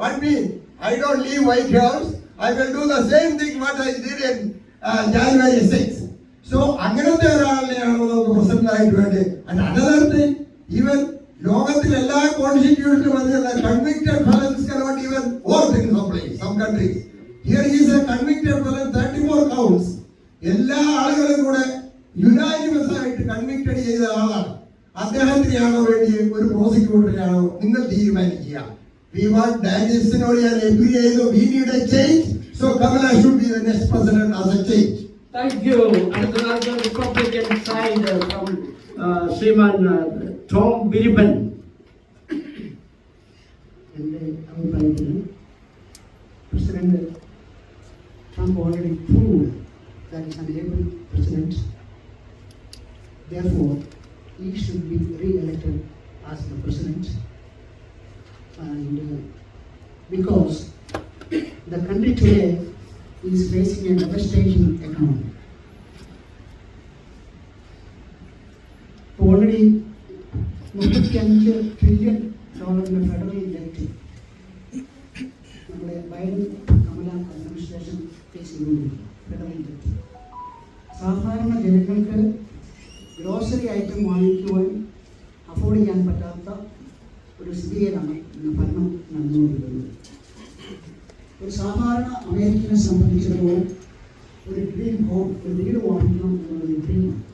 What mean? I don't leave White House. I will do the same thing what I did in uh, January 6th. So അങ്ങനത്തെ ഒരാളിനെയാണ് നമുക്ക് president ആയിട്ട് വേണ്ടി and another thing even ലോകത്തിൽ എല്ലാ കോൺസ്റ്റിറ്റ്യൂഷനും പറഞ്ഞ convicted felons cannot even vote in some place, some countries. Here is a convicted felon, 34 counts. എല്ലാ ആളുകളും കൂടെ യുനാനിമസ് ആയിട്ട് കൺവിക്റ്റഡ് ചെയ്ത ആളാണ് അദ്ദേഹത്തിനെയാണോ വേണ്ടി ഒരു പ്രോസിക്യൂട്ടറിനാണോ നിങ്ങൾ തീരുമാനിക്കുക We want diaspora and every area. We need a change. So Kamala should be the next president as a change. Thank you. And another Republican side uh, from uh, Sriman uh, Tom Biriban. President Trump already proved that he's an able president. Therefore, he should be re-elected as the president And uh, because the country today is facing a devastating economy. Already മുപ്പത്തിയഞ്ച് trillion ഡോളറിന്റെ federal If you don't want to don't the team.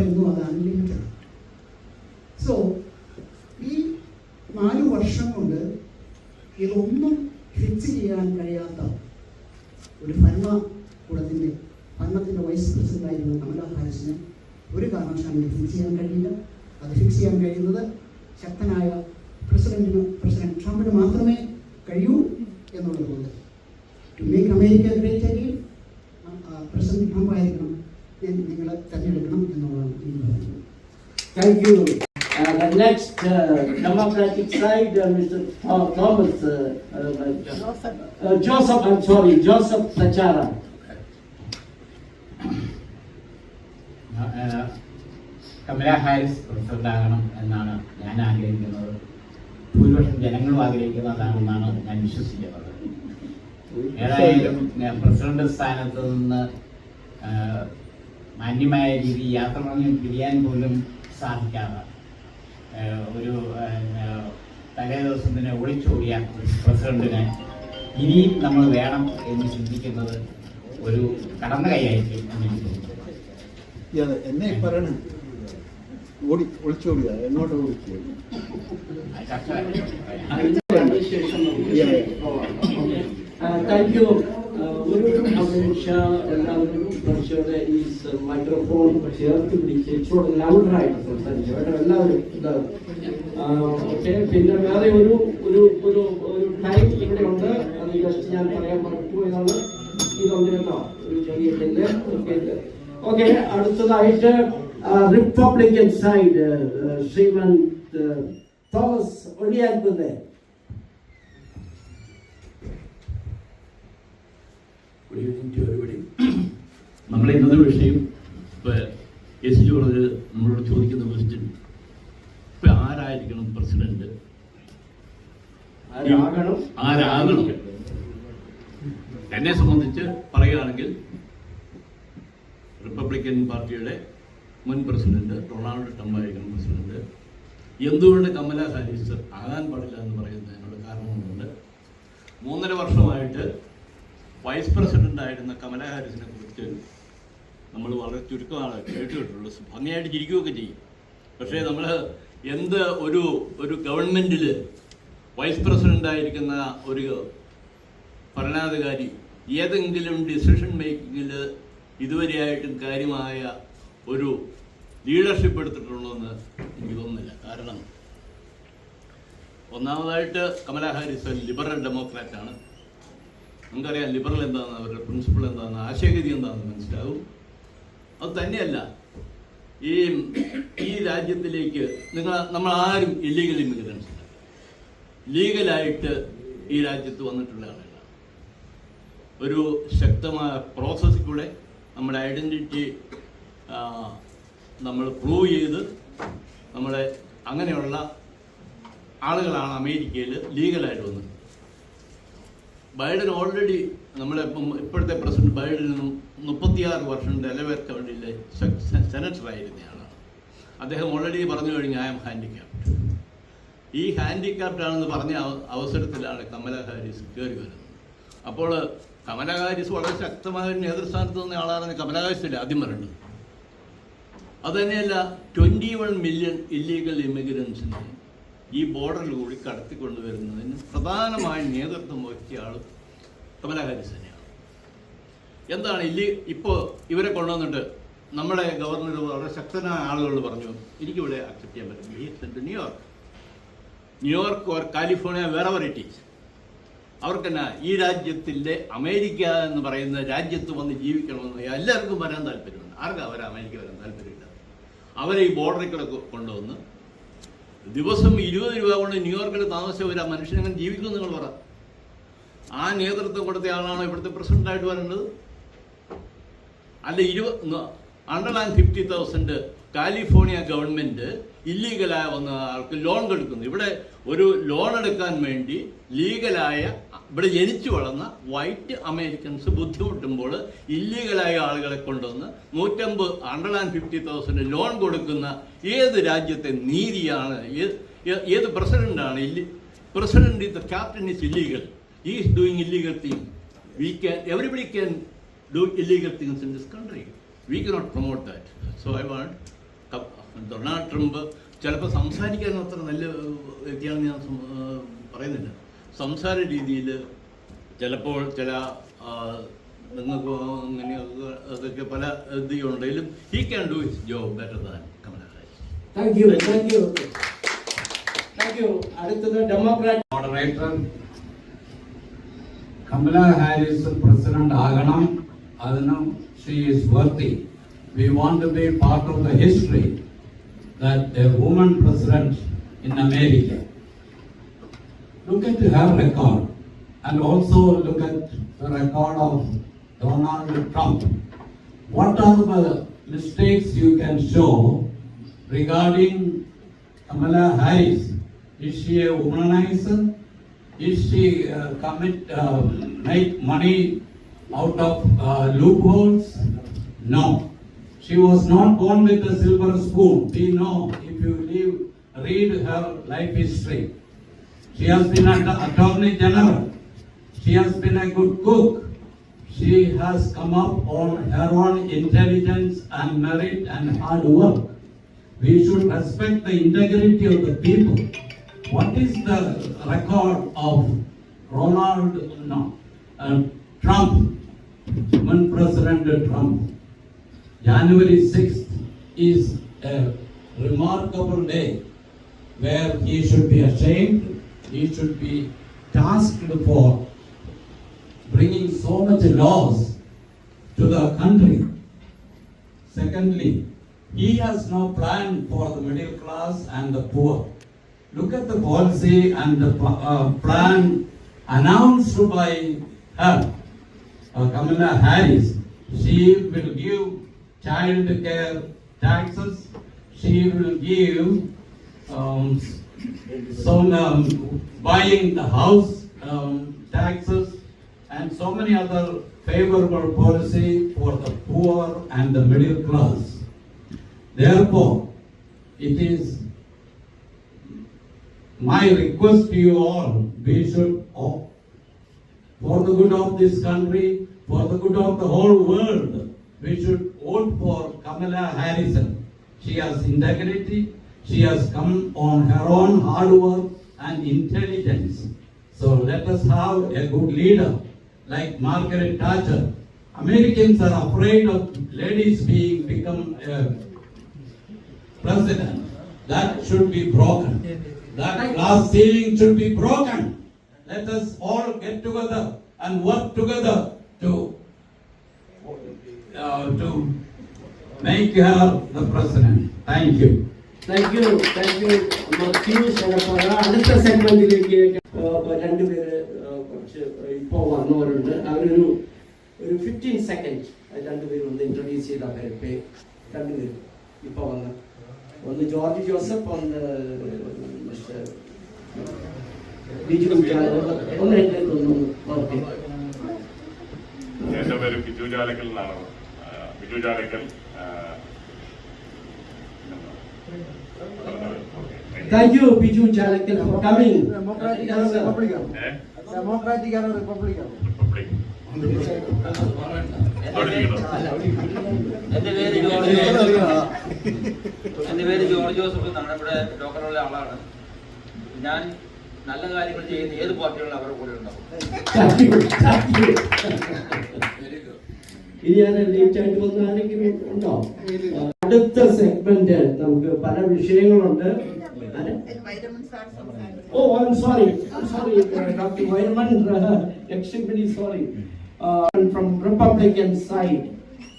പറയുന്നു അത് unlimited so ഈ നാല് വർഷം കൊണ്ട് ഇതൊന്നും fix ചെയ്യാൻ കഴിയാത്ത ഒരു ഭരണകൂടത്തിന്റെ ഭരണത്തിന്റെ വൈസ് പ്രസിഡന്റ് ആയിരുന്ന കമലാ ഹാരിസിന് ഒരു കാരണവശാലും ഫിക്സ് ചെയ്യാൻ കഴിയില്ല. അത് ഫിക്സ് ചെയ്യാൻ കഴിയുന്നത് ശക്തനായ പ്രസിഡന്റിന് പ്രസിഡന്റ് ട്രംപിന് മാത്രമേ കഴിയൂ എന്നുള്ളതുകൊണ്ട് to make America great again president Trump ആയിരിക്കണം ഞാൻ നിങ്ങളെ തെരഞ്ഞെടുക്കണം എന്നുള്ളതാണ് എനിക്ക് പറയുന്നത് Thank you. Uh, the next uh, Democratic side, uh, Mr. Tho- Thomas, uh, uh, uh, Joseph, I'm sorry, Joseph Sachara. ഏഹ് കമല ഹാരിസ് പ്രസിഡന്റ് ആകണം എന്നാണ് ഞാൻ ആഗ്രഹിക്കുന്നത് ഭൂരിപക്ഷം ജനങ്ങളും ആഗ്രഹിക്കുന്നതാണെന്നാണ് ഞാൻ വിശ്വസിക്കുന്നത് ഏതായാലും ഞാൻ പ്രസിഡന്റ് സ്ഥാനത്ത് നിന്ന് ഏഹ്, മാന്യമായ രീതിയിൽ യാത്ര പറഞ്ഞ് പിരിയാൻ പോലും സാധിക്കാതെ ഒരു തലേ ദിവസം തന്നെ ഒളിച്ചോടിയ പ്രസിഡന്റിനെ ഇനിയും നമ്മൾ വേണം എന്ന് ചിന്തിക്കുന്നത് ഒരു കടന്ന കൈയായിട്ട് എനിക്ക് തോന്നുന്നു. എന്നെ പറയണം. ഓടി ഒളിച്ചോടിയ. എങ്ങോട്ട് ഓടിച്ചോടി താങ്ക് യു. ഈ മൈക്രോഫോൺ ചേർത്ത് പിടിച്ച് ഇച്ചിരി ലൗഡറായിട്ട് സംസാരിച്ചു. കേട്ടോ എല്ലാവരും എല്ലാവരും പിന്നെ വേറെ ഒരു ഒരു ഒരു ഒരു ടൈം ഇവിടെ ഉണ്ട്. അത് ജസ്റ്റ് ഞാൻ പറയാൻ പറ്റുമോയെന്നാണ് ഇതുണ്ട് കേട്ടോ ഒരു ചെറിയ ഓക്കെ അടുത്തതായിട്ട് റിപ്പബ്ലിക്കൻ സൈഡ് ശ്രീമന്ത് തോമസ് ഒടിയാൻകുന്നേ. ഗുഡ് ഈവനിങ് ടു എവരിബഡി നമ്മുടെ ഇന്നത്തെ വിഷയം ഇപ്പോൾ എസ് ജി പറഞ്ഞത് നമ്മളോട് ചോദിക്കുന്ന ക്വസ്റ്റ്യൻ ഇപ്പം ആരായിരിക്കണം പ്രസിഡന്റ്? ആരാകണം? എന്നെ സംബന്ധിച്ച് പറയുകയാണെങ്കിൽ റിപ്പബ്ലിക്കൻ പാർട്ടിയുടെ മുൻ പ്രസിഡന്റ് റൊണാൾഡ് ട്രംപ് ആയിരിക്കണം പ്രസിഡന്റ്. എന്തുകൊണ്ട് കമല ഹാരിസ് ആകാൻ പാടില്ല എന്ന് പറയുന്നതിനുള്ള കാരണങ്ങളുണ്ട്. മൂന്നര വർഷമായിട്ട് വൈസ് പ്രസിഡന്റ് ആയിരുന്ന കമല ഹാരിസിനെ കുറിച്ച് നമ്മൾ വളരെ ചുരുക്കമാണ് കേട്ടിട്ടുള്ളൂ ഭംഗിയായിട്ട് ചിരിക്കുകയൊക്കെ ചെയ്യും. പക്ഷേ നമ്മൾ എന്ത് ഒരു ഒരു ഗവൺമെന്റിൽ വൈസ് പ്രസിഡന്റ് ആയിരിക്കുന്ന ഒരു ഭരണാധികാരി ഏതെങ്കിലും ഡിസിഷൻ മേക്കിങ്ങിൽ ഇതുവരെയായിട്ടും കാര്യമായ ഒരു ലീഡർഷിപ്പ് എടുത്തിട്ടുള്ളതെന്ന് എനിക്ക് തോന്നുന്നില്ല. കാരണം ഒന്നാമതായിട്ട് കമലാ ഹാരിസ് ലിബറൽ ഡെമോക്രാറ്റ് ആണ്. നമുക്കറിയാം ലിബറൽ എന്താണെന്ന് അവരുടെ പ്രിൻസിപ്പിൾ എന്താണെന്ന് ആശയഗതി എന്താണെന്ന് മനസ്സിലാവും. അത് തന്നെയല്ല ഈ ഈ രാജ്യത്തിലേക്ക് നിങ്ങൾ നമ്മൾ ആരും ഇല്ലീഗൽ ഇമിഗ്രൻസ് ലീഗലായിട്ട് ഈ രാജ്യത്ത് വന്നിട്ടുള്ള ആളുകളാണ്. ഒരു ശക്തമായ പ്രോസസ്സിൽ കൂടെ നമ്മുടെ ഐഡന്റിറ്റി നമ്മൾ പ്രൂവ് ചെയ്ത് നമ്മളെ അങ്ങനെയുള്ള ആളുകളാണ് അമേരിക്കയിൽ ലീഗലായിട്ട് വന്നത് ബൈഡൻ ഓൾറെഡി നമ്മളെ ഇപ്പം ഇപ്പോഴത്തെ പ്രസിഡന്റ് ബൈഡനും മുപ്പത്തിയാറ് വർഷം ഡെലവേർ കൗണ്ടിയിലെ സെനറ്റർ ആയിരുന്നയാളാണ് അദ്ദേഹം ഓൾറെഡി പറഞ്ഞു കഴിഞ്ഞു ഐ എം ഹാൻഡിക്യാപ്ഡ് ഈ ഹാൻഡിക്യാപ്ഡ് ആണെന്ന് പറഞ്ഞ അവസരത്തിലാണ് കമല ഹാരിസ് കയറി വരുന്നത്. അപ്പോൾ കമല ഹാരിസ് വളരെ ശക്തമായ ഒരു നേതൃസ്ഥാനത്ത് നിന്ന ആളാണെന്ന് കമല ഹാരിസില്ല ആദ്യം പറഞ്ഞത് അതുതന്നെയല്ല ട്വന്റി വൺ മില്യൺ ഇല്ലീഗൽ ഇമിഗ്രൻസിനെ ഈ ബോർഡറിൽ കൂടി കടത്തിക്കൊണ്ടുവരുന്നതിന് പ്രധാനമായി നേതൃത്വം വഹിച്ച ആൾ കമലാ ഹാരിസ് തന്നെയാണ് എന്താണ് ഇല്ല ഇപ്പോൾ ഇവരെ കൊണ്ടുവന്നിട്ട് നമ്മുടെ ഗവർണർ വളരെ ശക്തനായ ആളുകളോട് പറഞ്ഞു എനിക്കിവിടെ അക്സെപ്റ്റ് ചെയ്യാൻ പറ്റും. New York New York or California വേറെ വെറൈറ്റീസ് അവർക്കെന്നാ ഈ രാജ്യത്തിന്റെ അമേരിക്ക എന്ന് പറയുന്ന രാജ്യത്ത് വന്ന് ജീവിക്കണമെന്ന് എല്ലാവർക്കും വരാൻ താല്പര്യമുണ്ട്. ആർക്കും അവർ അമേരിക്ക വരാൻ താല്പര്യമില്ല? അവരെ ഈ ബോർഡറിൽ കൂടെ കൊണ്ടുവന്ന് ദിവസം ഇരുപത് രൂപ കൊണ്ട് ന്യൂയോർക്കിൽ താമസിച്ച ഒരു മനുഷ്യൻ അങ്ങനെ ജീവിക്കുമെന്ന് നിങ്ങൾ പറ. ആ നേതൃത്വം കൊടുത്ത ആളാണ് ഇവിടുത്തെ പ്രസിഡന്റായിട്ട് വരേണ്ടത്? അല്ല ഇരുപത് hundred and fifty thousand California government ഇല്ലീഗലായ വന്ന ആൾക്ക് ലോൺ കൊടുക്കുന്നു. ഇവിടെ ഒരു ലോൺ എടുക്കാൻ വേണ്ടി ലീഗലായ ഇവിടെ ജനിച്ചു വളർന്ന വൈറ്റ് അമേരിക്കൻസ് ബുദ്ധിമുട്ടുമ്പോൾ ഇല്ലീഗലായ ആളുകളെ കൊണ്ടുവന്ന് നൂറ്റമ്പത് hundred and fifty thousand loan കൊടുക്കുന്ന ഏത് രാജ്യത്തെ നീതിയാണ് ഏത് പ്രസിഡന്റാണ് ഇല്ലി president the captain is illegal ഈ is doing illegal thing we can everybody can do illegal things in this country we can not promote that so I want Donald Trump ചിലപ്പോൾ സംസാരിക്കാൻ അത്ര നല്ല വ്യക്തിയാണെന്ന് ഞാൻ പറയുന്നില്ല. സംസാര രീതിയിൽ ചിലപ്പോൾ ചില നിങ്ങൾക്ക് അങ്ങനെ അതൊക്കെ പല ഇതുണ്ടെങ്കിലും he can do his job better than moderator Kamala Harris president ആകണം. അതിന് she is worthy we want to be part of the history that a woman president in America look at her record and also look at the record of Donald Trump. What are the mistakes you can show regarding Kamala Harris? Is she a womanizer? Is she uh, commit uh, make money out of uh, loopholes? No. She was not born with a silver spoon. We know if you leave, read her life history. She has been an attorney general. She has been a good cook. She has come up on her own intelligence and merit and hard work. We should respect the integrity of the people. What is the record of Ronald no, uh, Trump, when President Trump? January 6th is a remarkable day where he should be ashamed, he should be tasked for bringing so much laws to the country. Secondly, he has no plan for the middle class and the poor. Look at the policy and the uh, plan announced by her, uh, Kamala Harris. She will give child care taxes. She will give um, some um, buying the house um, taxes and so many other favorable policy for the poor and the middle class. Therefore, it is my request to you all, we should o- for the good of this country, for the good of the whole world, we should vote for Kamala Harrison. She has integrity, she has come on her own hard work and intelligence. So let us have a good leader like Margaret Thatcher. Americans are afraid of ladies being become uh, president. That should be broken. That glass ceiling should be broken. Let us all get together and work together to uh, to make her the president. Thank you. Thank you thank you Mathew Sarappara അടുത്ത സെഗ്മെന്റിലേക്ക് രണ്ടുപേര് കുറച്ച് ഇപ്പോൾ വന്നവരുണ്ട്. അവരൊരു ഒരു fifteen second രണ്ടുപേരും ഒന്ന് introduce ചെയ്ത അവരെ. രണ്ടുപേരും ഇപ്പോൾ വന്ന്. ഒന്ന് ജോർജ് ജോസഫ് ഒന്ന് മിസ്റ്റർ ബിജു. ഒന്ന് ഒന്ന് ഓക്കെ. എന്റെ പേര് ബിജു ജാലക്കൽ എന്നാണ്. ബിജു ജാലക്കൽ ആ, you, you Biju for for Democratic and Republican. ആണോ റിപ്പബ്ലിക് Republican. Republican. Republican. എന്റെ പേര് ജോർജ് ജോസഫ്. എന്റെ പേര് ജോർജ് ജോസഫ്. നമ്മുടെ ഇവിടെ ലോക്കലുള്ള ആളാണ്. ഞാൻ നല്ല കാര്യങ്ങൾ ചെയ്യുന്ന ഏത് പാർട്ടികളും അവരുടെ കൂടെ ഉണ്ടാവും. ഇനി ഞാൻ ലേറ്റ് ആയിട്ട് വന്ന ആരെങ്കിലും ഉണ്ടോ? ഡിപ്പെൻഡന്റ് നമുക്ക് പല വിഷയങ്ങളുണ്ട്. ഓ I sorry sorry doctor Vairaman extremely sorry from Republican side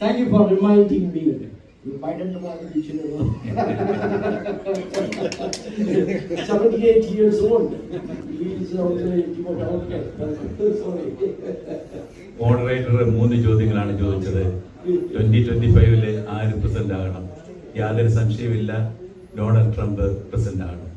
thank for reminding me മൂന്ന് ചോദ്യങ്ങളാണ് ചോദിച്ചത്. ട്വന്റി ട്വന്റി ഫൈവിൽ ആയിരത്തി ആകണം? യാതൊരു സംശയമില്ല ഡൊണാൾഡ് ട്രംപ് പ്രസിഡന്റ് ആകണം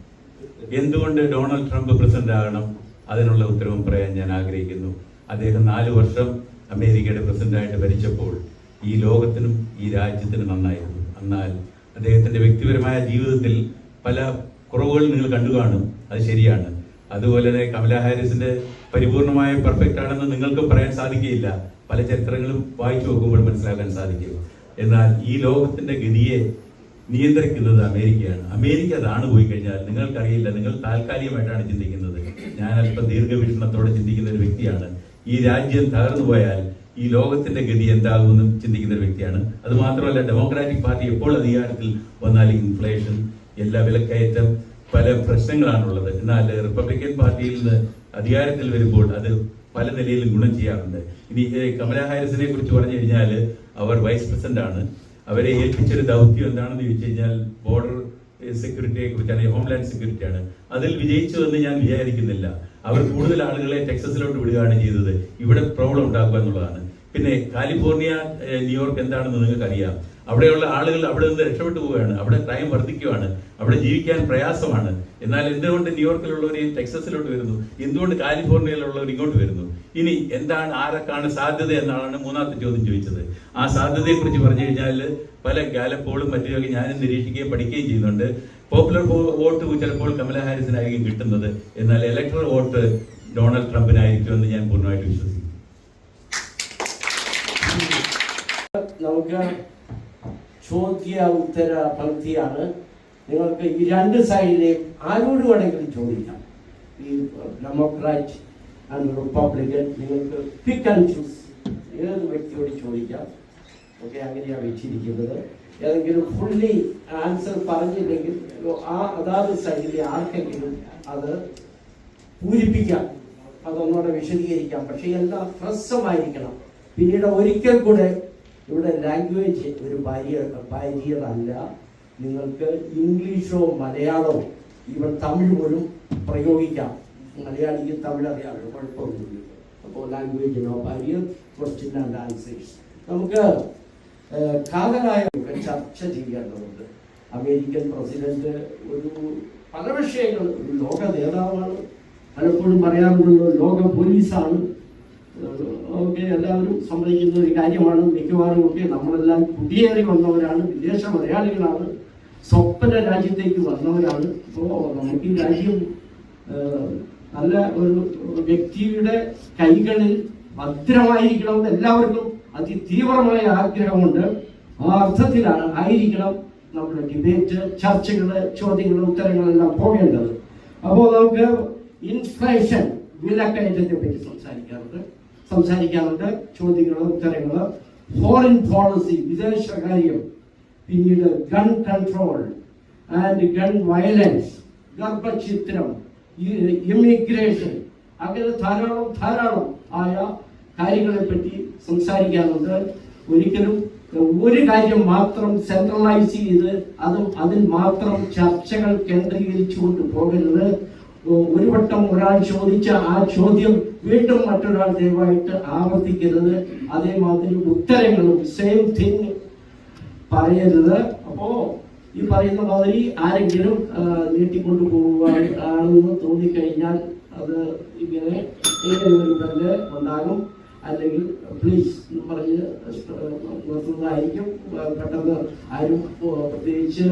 എന്തുകൊണ്ട് ഡൊണാൾഡ് ട്രംപ് പ്രസിഡന്റ് ആകണം? അതിനുള്ള ഉത്തരവും പറയാൻ ഞാൻ ആഗ്രഹിക്കുന്നു. അദ്ദേഹം നാല് വർഷം അമേരിക്കയുടെ പ്രസിഡന്റായിട്ട് ഭരിച്ചപ്പോൾ ഈ ലോകത്തിനും ഈ രാജ്യത്തിനും നന്നായിരുന്നു. എന്നാൽ അദ്ദേഹത്തിന്റെ വ്യക്തിപരമായ ജീവിതത്തിൽ പല കുറവുകൾ നിങ്ങൾ കണ്ടു കാണും. അത് ശരിയാണ്. അതുപോലെ തന്നെ കമല ഹാരിസിന്റെ പരിപൂർണമായ പെർഫെക്റ്റ് ആണെന്ന് നിങ്ങൾക്ക് പറയാൻ സാധിക്കുകയില്ല. പല ചരിത്രങ്ങളും വായിച്ചു നോക്കുമ്പോൾ മനസ്സിലാക്കാൻ സാധിക്കും. എന്നാൽ ഈ ലോകത്തിന്റെ ഗതിയെ നിയന്ത്രിക്കുന്നത് അമേരിക്കയാണ്. അമേരിക്ക അതാണ് പോയി കഴിഞ്ഞാൽ നിങ്ങൾക്കറിയില്ല നിങ്ങൾ താൽക്കാലികമായിട്ടാണ് ചിന്തിക്കുന്നത്. ഞാൻ അല്പം ദീർഘവീക്ഷണത്തോടെ ചിന്തിക്കുന്ന ഒരു വ്യക്തിയാണ്. ഈ രാജ്യം തകർന്നു പോയാൽ ഈ ലോകത്തിന്റെ ഗതി എന്താകുമെന്നും ചിന്തിക്കുന്ന ഒരു വ്യക്തിയാണ്. അത് മാത്രമല്ല ഡെമോക്രാറ്റിക് പാർട്ടി എപ്പോൾ അധികാരത്തിൽ വന്നാൽ ഇൻഫ്ലേഷൻ എല്ലാ വിലക്കയറ്റം പല പ്രശ്നങ്ങളാണുള്ളത്. എന്നാൽ റിപ്പബ്ലിക്കൻ പാർട്ടിയിൽ നിന്ന് അധികാരത്തിൽ വരുമ്പോൾ അത് പല നിലയിലും ഗുണം ചെയ്യാറുണ്ട്. ഇനി കമലാ ഹാരിസിനെ കുറിച്ച് പറഞ്ഞു കഴിഞ്ഞാൽ അവർ വൈസ് പ്രസിഡന്റ് ആണ് അവരെ ഏൽപ്പിച്ചൊരു ദൗത്യം എന്താണെന്ന് ചോദിച്ചു കഴിഞ്ഞാൽ ബോർഡർ സെക്യൂരിറ്റിയെ കുറിച്ചാണ് ഹോംലാൻഡ് സെക്യൂരിറ്റി ആണ്. അതിൽ വിജയിച്ചു എന്ന് ഞാൻ വിചാരിക്കുന്നില്ല. അവർ കൂടുതൽ ആളുകളെ ടെക്സസിലോട്ട് വിടുകയാണ് ചെയ്തത്. ഇവിടെ പ്രോബ്ലം ഉണ്ടാക്കുക എന്നുള്ളതാണ്. പിന്നെ കാലിഫോർണിയ ന്യൂയോർക്ക് എന്താണെന്ന് നിങ്ങൾക്ക് അറിയാം അവിടെയുള്ള ആളുകൾ അവിടെ നിന്ന് രക്ഷപ്പെട്ടു പോവുകയാണ്. അവിടെ ക്രൈം വർദ്ധിക്കുകയാണ്. അവിടെ ജീവിക്കാൻ പ്രയാസമാണ്. എന്നാൽ എന്തുകൊണ്ട് ന്യൂയോർക്കിലുള്ളവർ ഈ ടെക്സസിലോട്ട് വരുന്നു? എന്തുകൊണ്ട് കാലിഫോർണിയയിലുള്ളവർ ഇങ്ങോട്ട് വരുന്നു? ഇനി എന്താണ് ആരൊക്കെയാണ് സാധ്യത എന്നാണ് മൂന്നാമത്തെ ചോദ്യം ചോദിച്ചത്. ആ സാധ്യതയെ കുറിച്ച് പറഞ്ഞു കഴിഞ്ഞാൽ പല ഗാലപ്പോളും മറ്റുമൊക്കെ ഞാനും നിരീക്ഷിക്കുകയും പഠിക്കുകയും ചെയ്യുന്നുണ്ട്. പോപ്പുലർ വോട്ട് ചിലപ്പോൾ കമല ഹാരിസിനായിരിക്കും കിട്ടുന്നത്. എന്നാൽ ഇലക്ട്രൽ വോട്ട് ഡൊണാൾഡ് ട്രംപിനായിരിക്കും എന്ന് ഞാൻ പൂർണമായിട്ട് വിശ്വസിക്കുന്നു. നമുക്ക് ചോദ്യ ഉത്തര പങ്ക്തിയാണ് നിങ്ങൾക്ക് ഈ രണ്ട് സൈഡിലെയും ആരോട് വേണമെങ്കിലും ചോദിക്കാം. ഈ ഡെമോക്രാറ്റ് ആൻഡ് റിപ്പബ്ലിക്കൻ നിങ്ങൾക്ക് പിക്ക് ആൻഡ് ചൂസ് ഏത് വ്യക്തിയോട് ചോദിക്കാം. ഓക്കെ അങ്ങനെയാണ് വെച്ചിരിക്കുന്നത്. ഏതെങ്കിലും ഫുള്ളി ആൻസർ പറഞ്ഞില്ലെങ്കിൽ ആ അതാത് സൈഡിലെ ആർക്കെങ്കിലും അത് പൂരിപ്പിക്കാം. അതൊന്നുകൂടെ വിശദീകരിക്കാം. പക്ഷേ എല്ലാം ഹ്രസ്വമായിരിക്കണം. പിന്നീട് ഒരിക്കൽ കൂടെ ഇവിടെ ലാംഗ്വേജ് ഒരു ബാരിയർ ബാരിയർ നിങ്ങൾക്ക് ഇംഗ്ലീഷോ മലയാളമോ ഇവൻ തമിഴ് പോലും പ്രയോഗിക്കാം. മലയാളിക്ക് തമിഴ് അറിയാമല്ലോ കുഴപ്പമൊന്നുമില്ല. അപ്പോൾ language no barrier question and answers നമുക്ക് കാതലായ ചർച്ച ചെയ്യേണ്ടതുണ്ട്. അമേരിക്കൻ പ്രസിഡന്റ് ഒരു പല വിഷയങ്ങൾ ഒരു ലോക നേതാവാണ്. പലപ്പോഴും പറയാറുള്ളത് ലോക പോലീസാണ്. ഒക്കെ എല്ലാവരും സമ്മതിക്കുന്ന ഒരു കാര്യമാണ്. മിക്കവാറും ഒക്കെ നമ്മളെല്ലാം കുടിയേറി വന്നവരാണ്. വിദേശ മലയാളികളാണ്. സ്വപ്ന രാജ്യത്തേക്ക് വന്നവരാണ്. അപ്പോൾ നമുക്ക് ഈ രാജ്യം നല്ല ഒരു വ്യക്തിയുടെ കൈകളിൽ ഭദ്രമായിരിക്കണമെന്ന് എല്ലാവർക്കും അതിതീവ്രമായ ആഗ്രഹമുണ്ട്. ആ അർത്ഥത്തിലാണ് ആയിരിക്കണം നമ്മുടെ ഡിബേറ്റ് ചർച്ചകൾ ചോദ്യങ്ങൾ ഉത്തരങ്ങളെല്ലാം പോകേണ്ടത്. അപ്പോൾ നമുക്ക് ഇൻഫ്ലേഷൻ വിലക്കയറ്റത്തെ പറ്റി സംസാരിക്കാറുണ്ട്. സംസാരിക്കാറുണ്ട് ചോദ്യങ്ങൾ ഉത്തരങ്ങൾ ഫോറിൻ പോളിസി വിദേശകാര്യം പിന്നീട് gun control and gun violence ഗർഭചിത്രം immigration അങ്ങനെ ധാരാളം ധാരാളം ആയ കാര്യങ്ങളെ പറ്റി സംസാരിക്കാറുണ്ട്. ഒരിക്കലും ഒരു കാര്യം മാത്രം സെൻട്രലൈസ് ചെയ്ത് അതും അതിൽ മാത്രം ചർച്ചകൾ കേന്ദ്രീകരിച്ചുകൊണ്ട് പോകരുത്. ഒരു വട്ടം ഒരാൾ ചോദിച്ച ആ ചോദ്യം വീണ്ടും മറ്റൊരാൾ ദയവായിട്ട് ആവർത്തിക്കരുത് അതേമാതിരി ഉത്തരങ്ങളും സെയിം തിങ് പറയരുത് അപ്പോ ഈ പറയുന്ന മാതിരി ആരെങ്കിലും നീട്ടിക്കൊണ്ടു പോകുവാണെന്ന് തോന്നിക്കഴിഞ്ഞാൽ അത് ഇങ്ങനെ ഇങ്ങനെ ഉണ്ടാകും അല്ലെങ്കിൽ പ്ലീസ് പറഞ്ഞ് നിർത്തുന്നതായിരിക്കും പെട്ടെന്ന് ആരും പ്രത്യേകിച്ച്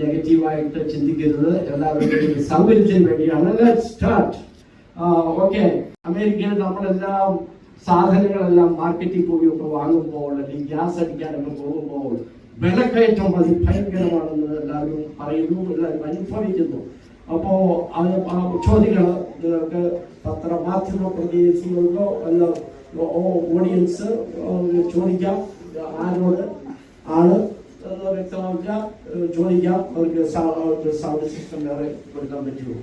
നെഗറ്റീവായിട്ട് ചിന്തിക്കരുത്. എല്ലാവരുടെയും സൗകര്യത്തിന് വേണ്ടിയാണ്. സ്റ്റാർട്ട് ഓക്കെ അമേരിക്കയിൽ നമ്മളെല്ലാം സാധനങ്ങളെല്ലാം മാർക്കറ്റിൽ പോയി ഒക്കെ വാങ്ങുമ്പോൾ അല്ലെങ്കിൽ ഗ്യാസ് അടിക്കാനൊക്കെ പോകുമ്പോൾ വിലക്കയറ്റം അതിഭയങ്കരമാണെന്ന് എല്ലാവരും പറയുന്നു എല്ലാവരും അനുഭവിക്കുന്നു. അപ്പോൾ അത് ആ ചോദ്യങ്ങൾ നിങ്ങൾക്ക് പത്രമാധ്യമ പ്രതിനിധികൾക്കോ അല്ല ഓഡിയൻസ് ചോദിക്കാം. ആരോട്? ആണ്. വ്യക്തമാക്കുക ചോദിക്കാം അവർക്ക് സൗണ്ട് സിസ്റ്റം വേറെ കൊടുക്കാൻ പറ്റുമോ